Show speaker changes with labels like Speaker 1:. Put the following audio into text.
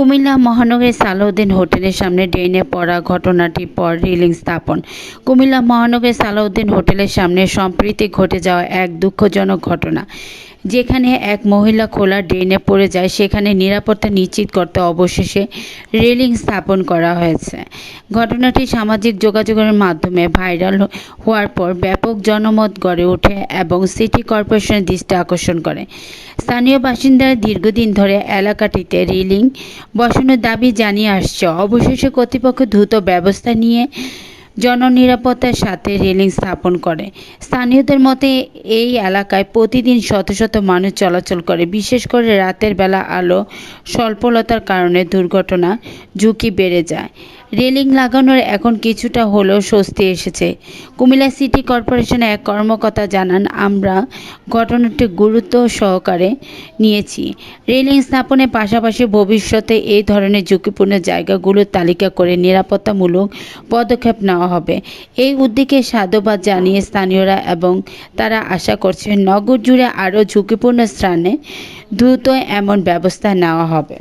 Speaker 1: কুমিল্লা মহানগরের সালাউদ্দিন হোটেলের সামনে ড্রেনে পড়া ঘটনাটি পর রিলিং স্থাপন। কুমিল্লা মহানগরীর সালাউদ্দিন হোটেলের সামনে সম্প্রতি ঘটে যাওয়া এক দুঃখজনক ঘটনা। যেখানে এক মহিলা খোলা ড্রেনে পড়ে যায়, সেখানে নিরাপত্তা নিশ্চিত করতে অবশেষে রেলিং স্থাপন করা হয়েছে। ঘটনাটি সামাজিক যোগাযোগের মাধ্যমে ভাইরাল হওয়ার পর ব্যাপক জনমত গড়ে ওঠে এবং সিটি কর্পোরেশনের দৃষ্টি আকর্ষণ করে। স্থানীয় বাসিন্দারা দীর্ঘদিন ধরে এলাকাটিতে রেলিং বসানোর দাবি জানিয়ে আসছে। অবশেষে কর্তৃপক্ষ দ্রুত ব্যবস্থা নিয়ে জননিরাপত্তার সাথে রেলিং স্থাপন করে। স্থানীয়দের মতে, এই এলাকায় প্রতিদিন শত শত মানুষ চলাচল করে। বিশেষ করে রাতের বেলা আলো স্বল্পলতার কারণে দুর্ঘটনা ঝুঁকি বেড়ে যায়। রেলিং লাগানোর এখন কিছুটা হলেও স্বস্তি এসেছে। কুমিল্লা সিটি কর্পোরেশনের এক কর্মকর্তা জানান, আমরা ঘটনাটি গুরুত্ব সহকারে নিয়েছি। রেলিং স্থাপনের পাশাপাশি ভবিষ্যতে এই ধরনের ঝুঁকিপূর্ণ জায়গাগুলোর তালিকা করে নিরাপত্তামূলক পদক্ষেপ নেওয়া হবে। এই উদ্যোগে সাধুবাদ জানিয়ে স্থানীয়রা এবং তারা আশা করছে নগর জুড়ে আরও ঝুঁকিপূর্ণ স্থানে দ্রুত এমন ব্যবস্থা নেওয়া হবে।